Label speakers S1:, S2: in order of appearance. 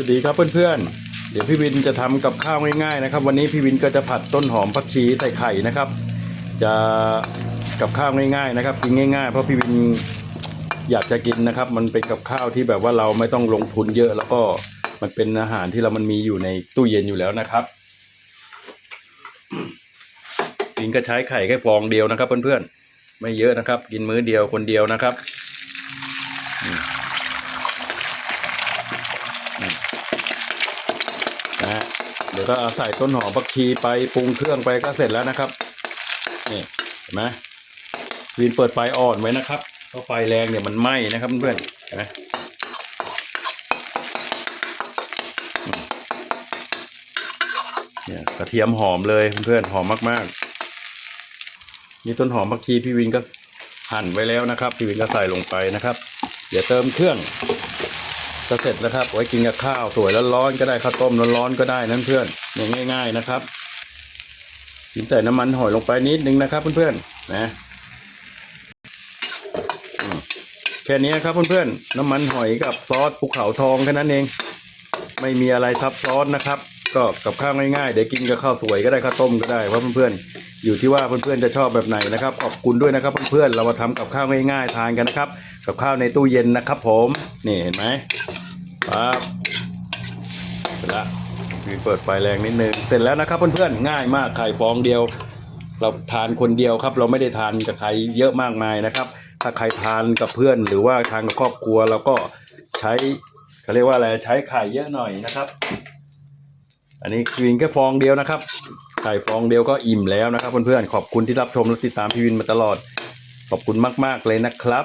S1: สวัสดีครับเพื่อนๆ เดี๋ยวพี่วินจะทำกับข้าวง่ายๆนะครับ วันนี้พี่วินก็จะผัดต้นหอมผักชีใส่ไข่นะครับ จะกับข้าวง่ายๆนะครับกินง่าย ๆ เพราะพี่วินอยากจะกินนะครับ มันเป็นกับข้าวที่แบบว่าเราไม่ต้องลงทุนเยอะแล้วก็มันเป็นอาหารที่เรามันมีอยู่ในตู้เย็นอยู่แล้วนะครับวินก็ใช้ไข่แค่ฟองเดียวนะครับ เพื่อนๆไม่เยอะนะครับ กินมื้อเดียวคนเดียวนะครับ นะฮะเดี๋ยวก็เอาใส่ต้นหอมผักชีไปปรุงเครื่องไปก็เสร็จแล้วนะครับนี่เห็นไหมวินเปิดไฟอ่อนไว้นะครับเพราะไฟแรงเนี่ยมันไหม้นะครับเพื่อนเห็นไหมอืมเนี่ยกระเทียมหอมเลยเพื่อนๆหอมมากๆนี่ต้นหอมผักชีพี่วินก็หั่นไว้แล้วนะครับ พี่วินก็ใส่ลงไปนะครับ เดี๋ยวเติมเครื่อง ก็เสร็จแล้วครับไว้กินกับข้าวสวยแล้วร้อนก็ได้ข้าวต้มร้อนๆก็ได้นั่นเพื่อนเนี่ยง่าย ๆนะครับกินแต่น้ำมันหอยลงไปนิดนึงนะครับเพื่อนๆนะแค่นี้ครับเพื่อนๆน้ำมันหอยกับซอสภูเขาทองแค่นั้นเอง ไม่มีอะไรซับซ้อนนะครับ ก็กับข้าวง่ายๆเดี๋ยวกินกับข้าวสวยก็ได้ข้าวต้มก็ได้เพราะเพื่อนๆอยู่ที่ว่าเพื่อนๆจะชอบแบบไหนนะครับขอบคุณด้วยนะครับเพื่อนๆเรามาทำกับข้าวง่ายๆทานกันนะครับ กับข้าวในตู้เย็นนะครับผม นี่เห็นไหมครับเสร็จแล้วพี่เปิดไฟแรงนิดนึง เสร็จแล้วนะครับเพื่อนๆ ง่ายมากไข่ฟองเดียว เราทานคนเดียวครับ เราไม่ได้ทานกับใครเยอะมากมายนะครับ ถ้าใครทานกับเพื่อนหรือว่าทานกับครอบครัวเราก็ใช้เขาเรียกว่าอะไร ใช้ไข่เยอะหน่อยนะครับ อันนี้กินแค่ฟองเดียวนะครับ ไข่ฟองเดียวก็อิ่มแล้วนะครับเพื่อนๆ ขอบคุณที่รับชมและติดตามพี่วินมาตลอด ขอบคุณมากๆเลยนะครับ